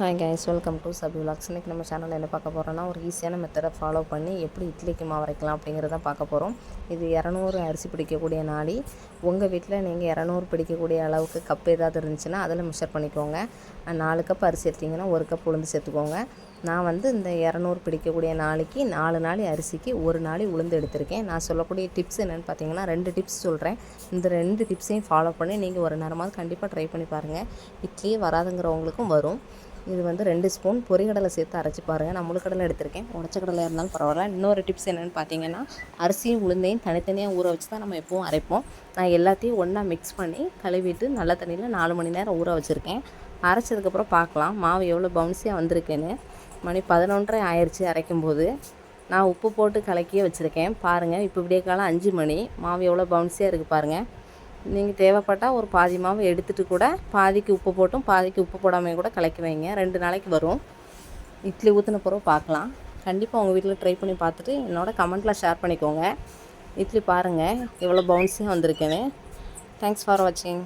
Hi guys welcome to Sabi vlogs இன்றைக்கி நம்ம சேனலில் என்ன பார்க்க போகிறோன்னா ஒரு ஈஸியான மெத்தடை ஃபாலோ பண்ணி எப்படி இட்லிக்கு மாவு அரைக்கலாம் அப்படிங்கிறத பார்க்க போகிறோம் இது இரநூறு அரிசி பிடிக்கக்கூடிய நாடி. உங்கள் வீட்டில் நீங்கள் இரநூறு பிடிக்கக்கூடிய அளவுக்கு கப் ஏதாவது இருந்துச்சுன்னா அதில் மிஷர் பண்ணிக்கோங்க. நாலு கப் அரிசி எடுத்திங்கன்னா ஒரு கப் உளுந்து சேர்த்துக்கோங்க. நான் வந்து இந்த இரநூறு பிடிக்கக்கூடிய நாளைக்கு நாலு நாள் அரிசிக்கு ஒரு நாளி உளுந்து எடுத்திருக்கேன். நான் சொல்லக்கூடிய டிப்ஸ் என்னென்னு பார்த்தீங்கன்னா ரெண்டு டிப்ஸ் சொல்கிறேன் இந்த ரெண்டு டிப்ஸையும் ஃபாலோ பண்ணி நீங்கள் ஒரு நேரமாவது கண்டிப்பாக ட்ரை பண்ணி பாருங்கள் இட்லியே வராதுங்கிறவங்களுக்கும் வரும். இது வந்து ரெண்டு ஸ்பூன் பொரிகடலை சேர்த்து அரைச்சி பாருங்கள் நான் முழுக்கடலை எடுத்திருக்கேன். உடச்ச கடலை இருந்தாலும் பரவாயில்ல. இன்னொரு டிப்ஸ் என்னென்னு பார்த்தீங்கன்னா அரிசியும் உளுந்தையும் தனித்தனியாக ஊற வச்சு தான் நம்ம எப்போவும் அரைப்போம். நான் எல்லாத்தையும் ஒன்றா மிக்ஸ் பண்ணி கழுவிட்டு நல்ல தண்ணியில் நாலு மணி நேரம் ஊற வச்சுருக்கேன். அரைச்சதுக்கப்புறம் பார்க்கலாம் மாவு எவ்வளோ பவுன்ஸியாக வந்திருக்குன்னு. மணி பதினொன்றரை ஆயிடுச்சு அரைக்கும்போது. நான் உப்பு போட்டு கலக்கியே வச்சுருக்கேன். பாருங்கள் இப்போ விடிய காலம் அஞ்சு மணி. மாவு எவ்வளோ பவுன்ஸியாக இருக்குது பாருங்கள் நீங்கள் தேவைப்பட்டால் ஒரு பாதி மாவு எடுத்துகிட்டு கூட பாதிக்கு உப்பு போட்டும் பாதிக்கு உப்பு போடாமல் கூட கலக்கி வைங்க. ரெண்டு நாளைக்கு வரும். இட்லி ஊற்றின பிறகு பார்க்கலாம் கண்டிப்பாக உங்கள் வீட்டில் ட்ரை பண்ணி பார்த்துட்டு என்னோட கமெண்ட்டில் ஷேர் பண்ணிக்கோங்க. இட்லி பாருங்கள் எவ்வளோ பவுன்ஸியாக வந்திருக்கேன்னு. தேங்க்ஸ் ஃபார் வாட்சிங்